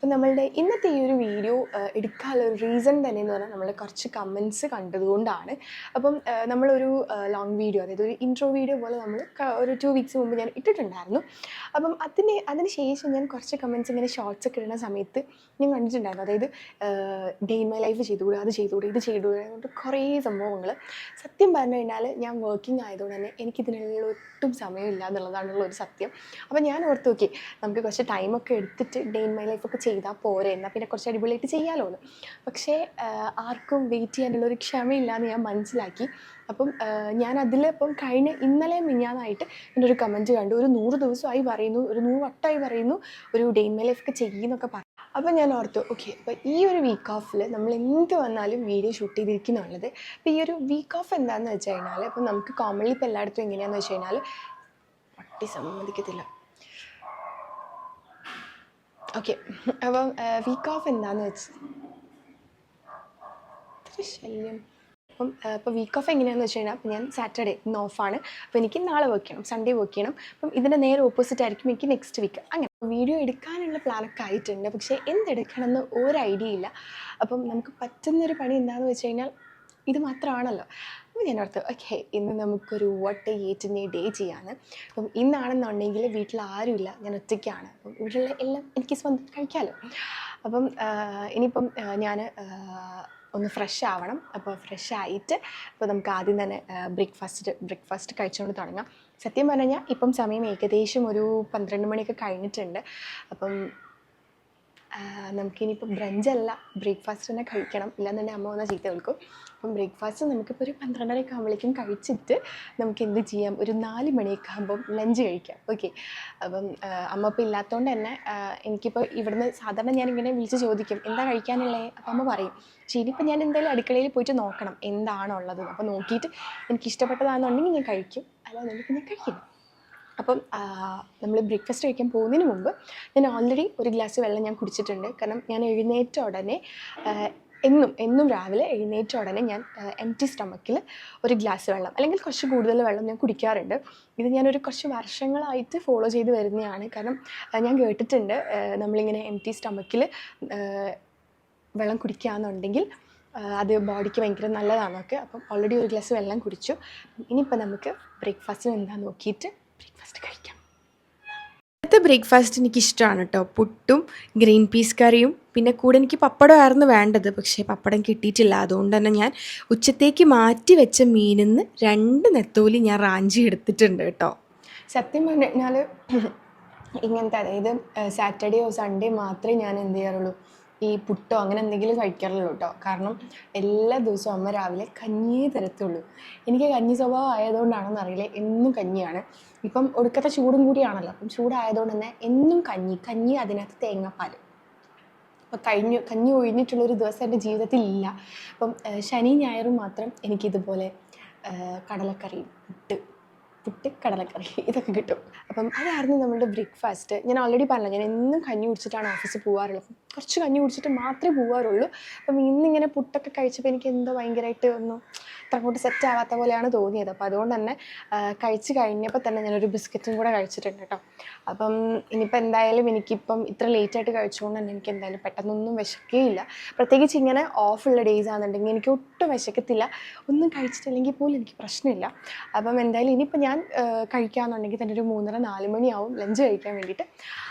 അപ്പോൾ നമ്മളുടെ ഇന്നത്തെ ഈ ഒരു വീഡിയോ എടുക്കാനുള്ള ഒരു റീസൺ തന്നെ എന്ന് പറഞ്ഞാൽ നമ്മൾ കുറച്ച് കമൻസ് കണ്ടതുകൊണ്ടാണ്. അപ്പം നമ്മളൊരു ലോങ് വീഡിയോ അതായത് ഒരു ഇൻട്രോ വീഡിയോ പോലെ നമ്മൾ ഒരു ടു വീക്സ് മുമ്പ് ഞാൻ ഇട്ടിട്ടുണ്ടായിരുന്നു. അപ്പം അതിന് അതിന് ശേഷം ഞാൻ കുറച്ച് കമൻസ് ഇങ്ങനെ ഷോർട്സ് ഒക്കെ ഇടുന്ന സമയത്ത് ഞാൻ കണ്ടിട്ടുണ്ടായിരുന്നു. അതായത് ഡേ ഇൻ മൈ ലൈഫ് ചെയ്തുകൂടെ അത് ചെയ്തുകൂടെ ഇത് ചെയ്തുകൂടെ അതുകൊണ്ട് കുറേ സംഭവങ്ങൾ സത്യം പറഞ്ഞു കഴിഞ്ഞാൽ ഞാൻ വർക്കിംഗ് ആയതുകൊണ്ട് തന്നെ എനിക്കിതിനുള്ള ഒട്ടും സമയമില്ല എന്നുള്ളതാണുള്ള ഒരു സത്യം. അപ്പം ഞാൻ ഓർത്ത് നോക്കി നമുക്ക് കുറച്ച് ടൈമൊക്കെ എടുത്തിട്ട് ഡേ ഇൻ മൈ ലൈഫൊക്കെ ചെയ്താൽ പോരെ എന്നാൽ പിന്നെ കുറച്ച് അടിപൊളിയായിട്ട് ചെയ്യാമല്ലോ പക്ഷേ ആർക്കും വെയിറ്റ് ചെയ്യാനുള്ള ഒരു ക്ഷമയില്ല എന്ന് ഞാൻ മനസ്സിലാക്കി. അപ്പം ഞാൻ അതിൽ ഇപ്പം കഴിഞ്ഞ ഇന്നലെ മിഞ്ഞാന്നായിട്ട് എന്റെ ഒരു കമന്റ് കണ്ടു. ഒരു നൂറ് ദിവസമായി പറയുന്നു ഒരു നൂറ് വട്ടമായി പറയുന്നു ഒരു ഡേ ഇൻ മൈ ലൈഫൊക്കെ ചെയ്യുന്നൊക്കെ പറഞ്ഞു അപ്പം ഞാൻ ഓർത്തു ഓക്കെ അപ്പോൾ ഈ ഒരു വീക്ക് ഓഫിൽ നമ്മൾ എന്ത് വന്നാലും വീഡിയോ ഷൂട്ട് ചെയ്തിരിക്കുന്നുള്ളത് അപ്പോൾ ഈ ഒരു വീക്ക് ഓഫ് എന്താണെന്ന് വെച്ച് കഴിഞ്ഞാൽ ഇപ്പം നമുക്ക് കോമൺലി ഇപ്പോൾ എല്ലായിടത്തും എങ്ങനെയാണെന്ന് വെച്ച് കഴിഞ്ഞാൽ പട്ടി സമ്മതിക്കത്തില്ല. ഓക്കെ അപ്പം വീക്ക് ഓഫ് എന്താണെന്ന് വെച്ച്? ഇത്ര ശല്യം. അപ്പം ഇപ്പോൾ വീക്ക് ഓഫ് എങ്ങനെയാണെന്ന് വെച്ച് കഴിഞ്ഞാൽ അപ്പം ഞാൻ സാറ്റർഡേ ഇന്ന് ഓഫാണ് അപ്പോൾ എനിക്ക് നാളെ വർക്ക് ചെയ്യണം സൺഡേ വർക്ക് ചെയ്യണം. അപ്പം ഇതിന്റെ നേരെ ഓപ്പോസിറ്റ് ആയിരിക്കും എനിക്ക് നെക്സ്റ്റ് വീക്ക് അങ്ങനെ വീഡിയോ എടുക്കാനുള്ള പ്ലാനൊക്കെ ആയിട്ടുണ്ട്. പക്ഷേ എന്തെടുക്കണം എന്ന് ഒരു ഐഡിയ ഇല്ല. അപ്പം നമുക്ക് പറ്റുന്നൊരു പണി എന്താണെന്ന് വെച്ച് കഴിഞ്ഞാൽ ഇത് മാത്രമാണല്ലോ. അപ്പോൾ ഞാൻ ഓർത്ത് ഓക്കെ ഇന്ന് നമുക്കൊരു വട്ട് ഏറ്റിനെ ഡേ ചെയ്യാണ്. അപ്പം ഇന്നാണെന്നുണ്ടെങ്കിൽ വീട്ടിൽ ആരുമില്ല ഞാൻ ഒറ്റയ്ക്കാണ്. അപ്പം ഇവിടെയുള്ള എല്ലാം എനിക്ക് സ്വന്തം കഴിക്കാമല്ലോ അപ്പം ഇനിയിപ്പം ഞാൻ ഒന്ന് ഫ്രഷ് ആവണം. അപ്പോൾ ഫ്രഷ് ആയിട്ട് അപ്പോൾ നമുക്ക് ആദ്യം തന്നെ ബ്രേക്ക്ഫാസ്റ്റ് ബ്രേക്ക്ഫാസ്റ്റ് കഴിച്ചുകൊണ്ട് തുടങ്ങാം. സത്യം പറഞ്ഞു കഴിഞ്ഞാൽ ഇപ്പം സമയം ഏകദേശം ഒരു പന്ത്രണ്ട് മണിയൊക്കെ കഴിഞ്ഞിട്ടുണ്ട്. അപ്പം നമുക്കിനിയിപ്പോൾ ബ്രഞ്ചല്ല ബ്രേക്ക്ഫാസ്റ്റ് തന്നെ കഴിക്കണം. ഇല്ലാന്നുണ്ടെങ്കിൽ അമ്മ വന്നാൽ ചീത്ത കേൾക്കും. അപ്പം ബ്രേക്ക്ഫാസ്റ്റ് നമുക്കിപ്പോൾ ഒരു പന്ത്രണ്ടരയൊക്കെ ആകുമ്പോഴേക്കും കഴിച്ചിട്ട് നമുക്ക് എന്ത് ചെയ്യാം? ഒരു നാല് മണിയൊക്കെ ആകുമ്പം ലഞ്ച് കഴിക്കാം. ഓക്കെ അപ്പം അമ്മ ഇപ്പോൾ ഇല്ലാത്തതുകൊണ്ട് തന്നെ എനിക്കിപ്പോൾ ഇവിടുന്ന് സാധാരണ ഞാനിങ്ങനെ വിളിച്ച് ചോദിക്കും എന്താ കഴിക്കാനുള്ളത് അപ്പം അമ്മ പറയും പക്ഷേ ഇനിയിപ്പോൾ ഞാൻ എന്തായാലും അടുക്കളയിൽ പോയിട്ട് നോക്കണം എന്താണുള്ളത്? അപ്പോൾ നോക്കിയിട്ട് എനിക്ക് ഇഷ്ടപ്പെട്ടതാണെന്നുണ്ടെങ്കിൽ ഞാൻ കഴിക്കും. അല്ലാന്നുണ്ടെങ്കിൽ ഞാൻ കഴിക്കില്ല. അപ്പം നമ്മൾ ബ്രേക്ക്ഫാസ്റ്റ് കഴിക്കാൻ പോകുന്നതിന് മുമ്പ് ഞാൻ ഓൾറെഡി ഒരു ഗ്ലാസ് വെള്ളം ഞാൻ കുടിച്ചിട്ടുണ്ട്. കാരണം ഞാൻ എഴുന്നേറ്റ ഉടനെ എന്നും എന്നും രാവിലെ എഴുന്നേറ്റ ഉടനെ ഞാൻ എം ടി സ്റ്റമക്കിൽ ഒരു ഗ്ലാസ് വെള്ളം അല്ലെങ്കിൽ കുറച്ച് കൂടുതൽ വെള്ളം ഞാൻ കുടിക്കാറുണ്ട്. ഇത് ഞാനൊരു കുറച്ച് വർഷങ്ങളായിട്ട് ഫോളോ ചെയ്ത് വരുന്നതാണ്. കാരണം ഞാൻ കേട്ടിട്ടുണ്ട് നമ്മളിങ്ങനെ എം ടി സ്റ്റമക്കിൽ വെള്ളം കുടിക്കുകയാണെന്നുണ്ടെങ്കിൽ ആ, അത് ബോഡിക്ക് ഭയങ്കര നല്ലതാണെന്നൊക്കെ അപ്പം ഓൾറെഡി ഒരു ഗ്ലാസ് വെള്ളം കുടിച്ചു. ഇനിയിപ്പോൾ നമുക്ക് ബ്രേക്ക്ഫാസ്റ്റിന് എന്താ നോക്കിയിട്ട് ബ്രേക്ക്ഫാസ്റ്റ് കഴിക്കാം. ഇന്നത്തെ ബ്രേക്ക്ഫാസ്റ്റ് എനിക്ക് ഇഷ്ടമാണ് കേട്ടോ പുട്ടും ഗ്രീൻ പീസ് കറിയും. പിന്നെ കൂടെ എനിക്ക് പപ്പടം ആയിരുന്നു വേണ്ടത്. പക്ഷേ പപ്പടം കിട്ടിയിട്ടില്ല. അതുകൊണ്ട് തന്നെ ഞാൻ ഉച്ചത്തേക്ക് മാറ്റി വെച്ച മീനിൽ നിന്ന് രണ്ട് നെത്തോലി ഞാൻ റാഞ്ചി എടുത്തിട്ടുണ്ട് കേട്ടോ സത്യം പറഞ്ഞു കഴിഞ്ഞാൽ ഇങ്ങനത്തെ അതായത് സാറ്റർഡേയോ സൺഡേ മാത്രമേ ഞാൻ എന്ത് ചെയ്യാറുള്ളൂ. ഈ പുട്ടോ അങ്ങനെ എന്തെങ്കിലും കഴിക്കാറുള്ളൂ കേട്ടോ കാരണം എല്ലാ ദിവസവും അമ്മ രാവിലെ കഞ്ഞിയേ തരത്തുള്ളൂ. എനിക്ക് കഞ്ഞി സ്വഭാവം ആയതുകൊണ്ടാണെന്ന് അറിയില്ല. എന്നും കഞ്ഞിയാണ്. ഇപ്പം ഒടുക്കത്തെ ചൂടും കൂടിയാണല്ലോ. അപ്പം ചൂടായതുകൊണ്ട് തന്നെ എന്നും കഞ്ഞി കഞ്ഞി അതിനകത്ത് തേങ്ങാപ്പാൽ അപ്പം കഴിഞ്ഞു കഞ്ഞി ഒഴിഞ്ഞിട്ടുള്ളൊരു ദിവസം എന്റെ ജീവിതത്തിൽ ഇല്ല. അപ്പം ശനി ഞായറും മാത്രം എനിക്കിതുപോലെ കടലക്കറി പുട്ട് പുട്ട് കടലക്കറി ഇതൊക്കെ കിട്ടും. അപ്പം അതായിരുന്നു നമ്മുടെ ബ്രേക്ക്ഫാസ്റ്റ് ഞാൻ ഓൾറെഡി പറഞ്ഞു ഞാൻ എന്നും കഞ്ഞി കുടിച്ചിട്ടാണ് ഓഫീസിൽ പോകാറുള്ളത് കുറച്ച് കഞ്ഞി കുടിച്ചിട്ട് മാത്രമേ പോകാറുള്ളൂ അപ്പം ഇന്നിങ്ങനെ പുട്ടൊക്കെ കഴിച്ചപ്പോൾ എനിക്ക് എന്തോ ഭയങ്കരമായിട്ട് ഒന്നും അത്ര അങ്ങോട്ട് സെറ്റ് ആവാത്ത പോലെയാണ് തോന്നിയത്. അപ്പോൾ അതുകൊണ്ട് തന്നെ കഴിച്ച് കഴിഞ്ഞപ്പോൾ തന്നെ ഞാനൊരു ബിസ്ക്കറ്റും കൂടെ കഴിച്ചിട്ടുണ്ട് കേട്ടോ അപ്പം ഇനിയിപ്പോൾ എന്തായാലും എനിക്കിപ്പം ഇത്ര ലേറ്റായിട്ട് കഴിച്ചുകൊണ്ട് തന്നെ എനിക്ക് എന്തായാലും പെട്ടെന്നൊന്നും വിശക്കുകയില്ല പ്രത്യേകിച്ച് ഇങ്ങനെ ഓഫുള്ള ഡേയ്സ് ആണെന്നുണ്ടെങ്കിൽ എനിക്ക് ഒട്ടും വിശക്കത്തില്ല. ഒന്നും കഴിച്ചിട്ടില്ലെങ്കിൽ പോലും എനിക്ക് പ്രശ്നമില്ല. അപ്പം എന്തായാലും ഇനിയിപ്പോൾ ഞാൻ ആ, കഴിക്കാന്നുണ്ടെങ്കിൽ തന്നെ ഒരു മൂന്നര നാല് മണിയാവും ലഞ്ച് കഴിക്കാൻ വേണ്ടിയിട്ട്.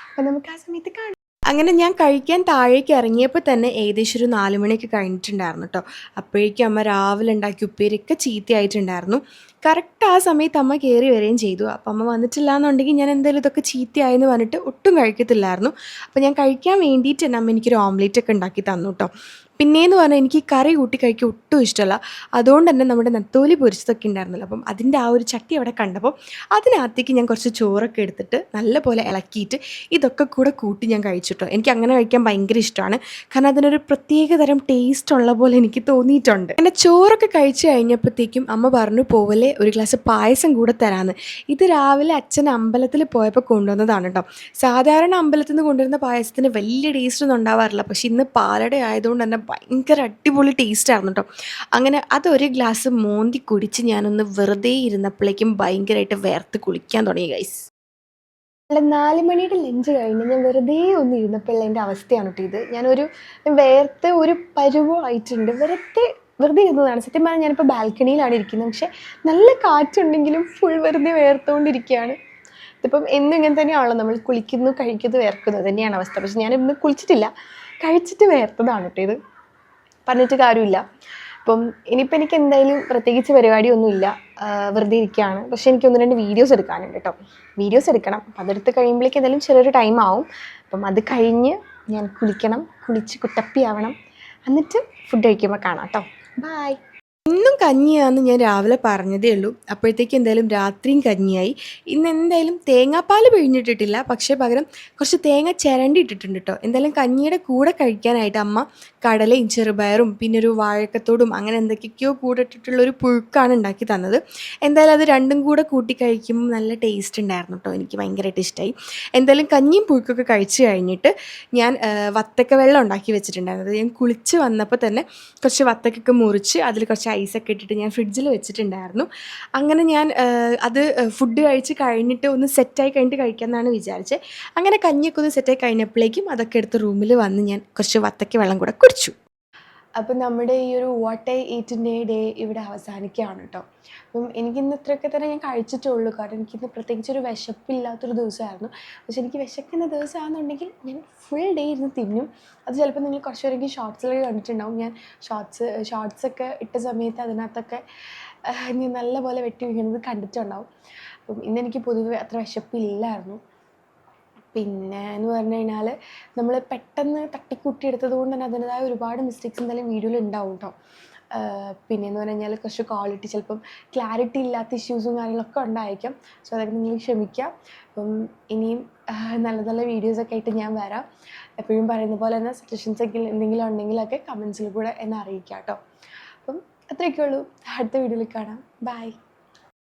അപ്പം നമുക്ക് ആ സമയത്ത് കാണാം. അങ്ങനെ ഞാൻ കഴിക്കാൻ താഴേക്ക് ഇറങ്ങിയപ്പോൾ തന്നെ ഏകദേശം ഒരു നാല് മണിയൊക്കെ കഴിഞ്ഞിട്ടുണ്ടായിരുന്നു കേട്ടോ. അപ്പോഴേക്കും അമ്മ രാവിലെ ഉണ്ടാക്കി ഉപ്പേരൊക്കെ ചീത്തയായിട്ടുണ്ടായിരുന്നു. കറക്റ്റ് ആ സമയത്ത് അമ്മ കയറി വരികയും ചെയ്തു. അപ്പം അമ്മ വന്നിട്ടില്ല എന്നുണ്ടെങ്കിൽ ഞാൻ എന്തായാലും ഇതൊക്കെ ചീത്തയായെന്ന് പറഞ്ഞിട്ട് ഒട്ടും കഴിക്കത്തില്ലായിരുന്നു. അപ്പം ഞാൻ കഴിക്കാൻ വേണ്ടിയിട്ട് തന്നെ അമ്മ എനിക്കൊരു ഓംലേറ്റ് ഒക്കെ ഉണ്ടാക്കി തന്നു കേട്ടോ. പിന്നേന്ന് പറഞ്ഞാൽ എനിക്ക് കറി കൂട്ടി കഴിക്കാൻ ഒട്ടും ഇഷ്ടമല്ല. അതുകൊണ്ട് തന്നെ നമ്മുടെ നത്തോലി പൊരിച്ചതൊക്കെ ഉണ്ടായിരുന്നല്ലോ. അപ്പം അതിന്റെ ആ ഒരു ചട്ടി അവിടെ കണ്ടപ്പോൾ അതിനകത്തേക്ക് ഞാൻ കുറച്ച് ചോറൊക്കെ എടുത്തിട്ട് നല്ലപോലെ ഇളക്കിയിട്ട് ഇതൊക്കെ കൂടെ കൂട്ടി ഞാൻ കഴിച്ചിട്ടോ. എനിക്ക് അങ്ങനെ കഴിക്കാൻ ഭയങ്കര ഇഷ്ടമാണ്. കാരണം അതിനൊരു പ്രത്യേക തരം ടേസ്റ്റ് ഉള്ള പോലെ എനിക്ക് തോന്നിയിട്ടുണ്ട്. എന്റെ ചോറൊക്കെ കഴിച്ച് കഴിഞ്ഞപ്പോഴത്തേക്കും അമ്മ പറഞ്ഞു പോവലെ ഒരു ഗ്ലാസ് പായസം കൂടെ തരാമെന്ന് ഇത് രാവിലെ അച്ഛൻ അമ്പലത്തിൽ പോയപ്പോൾ കൊണ്ടുവന്നതാണ് കേട്ടോ. സാധാരണ അമ്പലത്തിൽ നിന്ന് കൊണ്ടുവരുന്ന പായസത്തിന് വലിയ ടേസ്റ്റ് ഒന്നും ഉണ്ടാവാറില്ല. പക്ഷെ ഇന്ന് പാലട ആയതുകൊണ്ട് തന്നെ ഭയങ്കര അടിപൊളി ടേസ്റ്റ് ആയിരുന്നു കേട്ടോ അങ്ങനെ അതൊരു ഗ്ലാസ് മോന്തി കുടിച്ച് ഞാനൊന്ന് വെറുതെ ഇരുന്നപ്പോഴേക്കും ഭയങ്കരമായിട്ട് വേർത്ത് കുളിക്കാൻ തുടങ്ങി ഗൈസ് അല്ല നാല് മണിയുടെ ലഞ്ച് കഴിഞ്ഞ് ഞാൻ വെറുതെ ഒന്ന് ഇരുന്നപ്പോൾ എന്റെ അവസ്ഥയാണ് കേട്ടോ ഇത്. ഞാനൊരു വേർത്ത് ഒരു പരുവമായിട്ടുണ്ട് വെറുതെ വെറുതെ ഇരുന്നതാണ്. സത്യം പറഞ്ഞാൽ ഞാനിപ്പോൾ ബാൽക്കണിയിലാണ് ഇരിക്കുന്നത്. പക്ഷേ നല്ല കാറ്റുണ്ടെങ്കിലും ഫുൾ വെറുതെ വേർത്തുകൊണ്ടിരിക്കുകയാണ് ഇതിപ്പം എന്നും ഇങ്ങനെ തന്നെയാണല്ലോ നമ്മൾ കുളിക്കുന്നു കഴിക്കുന്നു വേർക്കുന്നു. തന്നെയാണ് അവസ്ഥ. പക്ഷെ ഞാൻ ഇന്ന് കുളിച്ചിട്ടില്ല. കഴിച്ചിട്ട് വേർത്തതാണ് കേട്ടോ ഇത്. പറഞ്ഞിട്ട് കാര്യമില്ല. അപ്പം ഇനിയിപ്പോൾ എനിക്ക് എന്തായാലും പ്രത്യേകിച്ച് പരിപാടിയൊന്നുമില്ല. വെറുതെ ഇരിക്കുകയാണ്. പക്ഷേ എനിക്ക് ഒന്ന് രണ്ട് വീഡിയോസ് എടുക്കാനുണ്ട് കേട്ടോ. വീഡിയോസ് എടുക്കണം. അപ്പം അതെടുത്ത് കഴിയുമ്പോഴേക്കും എന്തായാലും ചെറിയൊരു ടൈം ആവും. അപ്പം അത് കഴിഞ്ഞ് ഞാൻ കുളിക്കണം. കുളിച്ച് കുട്ടപ്പിയാവണം എന്നിട്ട് ഫുഡ് കഴിക്കുമ്പോൾ കാണാം കേട്ടോ. ബായ് ഇന്നും കഞ്ഞിയാന്ന് ഞാൻ രാവിലെ പറഞ്ഞതേ ഉള്ളൂ. അപ്പോഴത്തേക്ക് എന്തായാലും രാത്രിയും കഞ്ഞിയായി. ഇന്ന് എന്തായാലും തേങ്ങാപ്പാൽ പിഴിഞ്ഞിട്ടിട്ടില്ല. പക്ഷേ പകരം കുറച്ച് തേങ്ങ ചിരണ്ടി ഇട്ടിട്ടുണ്ട് കേട്ടോ എന്തായാലും കഞ്ഞിയുടെ കൂടെ കഴിക്കാനായിട്ട് അമ്മ കടലയും ചെറുപയറും പിന്നെ ഒരു വാഴക്കത്തോടും അങ്ങനെ എന്തൊക്കെയൊക്കെയോ കൂടെ ഇട്ടിട്ടുള്ള ഒരു പുഴുക്കാണ് ഉണ്ടാക്കി തന്നത്. എന്തായാലും അത് രണ്ടും കൂടെ കൂട്ടി കഴിക്കുമ്പോൾ നല്ല ടേസ്റ്റ് ഉണ്ടായിരുന്നു കേട്ടോ എനിക്ക് ഭയങ്കരമായിട്ട് ഇഷ്ടമായി എന്തായാലും കഞ്ഞിയും പുഴുക്കൊക്കെ കഴിച്ച് കഴിഞ്ഞിട്ട് ഞാൻ വത്തക്ക വെള്ളം ഉണ്ടാക്കി വെച്ചിട്ടുണ്ടായിരുന്നത് ഞാൻ കുളിച്ച് വന്നപ്പോൾ തന്നെ കുറച്ച് വത്തക്കൊക്കെ മുറിച്ച് അതിൽ കുറച്ച് ഐസൊക്കെ ഇട്ടിട്ട് ഞാൻ ഫ്രിഡ്ജിൽ വെച്ചിട്ടുണ്ടായിരുന്നു. അങ്ങനെ ഞാൻ അത് ഫുഡ് കഴിച്ച് കഴിഞ്ഞിട്ട് ഒന്ന് സെറ്റായി കഴിഞ്ഞിട്ട് കഴിക്കാമെന്നാണ് വിചാരിച്ചത് അങ്ങനെ കഞ്ഞിയൊക്കെ ഒന്ന് സെറ്റായി കഴിഞ്ഞപ്പോഴേക്കും അതൊക്കെ എടുത്ത് റൂമിൽ വന്ന് ഞാൻ കുറച്ച് വത്തക്ക വെള്ളം കൂടെ കുടിച്ചു. അപ്പം നമ്മുടെ ഈ ഒരു വാട്ട് ഐ ഈറ്റിന്റെ ഡേ ഇവിടെ അവസാനിക്കുകയാണ് കേട്ടോ അപ്പം എനിക്കിന്ന് ഇത്രയൊക്കെ തന്നെ ഞാൻ കഴിച്ചിട്ടുള്ളൂ. കാരണം എനിക്കിന്ന് പ്രത്യേകിച്ച് ഒരു വിശപ്പില്ലാത്തൊരു ദിവസമായിരുന്നു. പക്ഷെ എനിക്ക് വിശക്കുന്ന ദിവസമാണെന്നുണ്ടെങ്കിൽ ഞാൻ ഫുൾ ഡേ ഇരുന്ന് തിന്നും. അത് ചിലപ്പോൾ നിങ്ങൾ കുറച്ച് പേരെങ്കിൽ ഷോർട്സിലൊക്കെ കണ്ടിട്ടുണ്ടാവും. ഞാൻ ഷോർട്സ് ഷോർട്സൊക്കെ ഇട്ട സമയത്ത് അതിനകത്തൊക്കെ ഞാൻ നല്ലപോലെ വെട്ടി വീഴുന്നത് കണ്ടിട്ടുണ്ടാവും. അപ്പം ഇന്നെനിക്ക് പൊതുവെ അത്ര വിശപ്പില്ലായിരുന്നു. പിന്നെ എന്ന് പറഞ്ഞു കഴിഞ്ഞാൽ നമ്മൾ പെട്ടെന്ന് തട്ടിക്കൂട്ടി എടുത്തത് കൊണ്ട് തന്നെ അതിന്റെതായ ഒരുപാട് മിസ്റ്റേക്സ് എന്തായാലും വീഡിയോയിൽ ഉണ്ടാവും കേട്ടോ പിന്നെ എന്ന് പറഞ്ഞു കഴിഞ്ഞാൽ കുറച്ച് ക്വാളിറ്റി ചിലപ്പം ക്ലാരിറ്റി ഇല്ലാത്ത ഇഷ്യൂസും കാര്യങ്ങളൊക്കെ ഉണ്ടായിരിക്കും സോ അതൊക്കെ നിങ്ങൾ ക്ഷമിക്കുക അപ്പം ഇനിയും നല്ല നല്ല വീഡിയോസൊക്കെ ആയിട്ട് ഞാൻ വരാം. എപ്പോഴും പറയുന്ന പോലെ തന്നെ സജഷൻസ് ഒക്കെ എന്തെങ്കിലും ഉണ്ടെങ്കിലൊക്കെ കമൻസിൽ കൂടെ എന്നെ അറിയിക്കാം കേട്ടോ അപ്പം അത്രയൊക്കെ ഉള്ളൂ. അടുത്ത വീഡിയോയിൽ കാണാം. ബൈ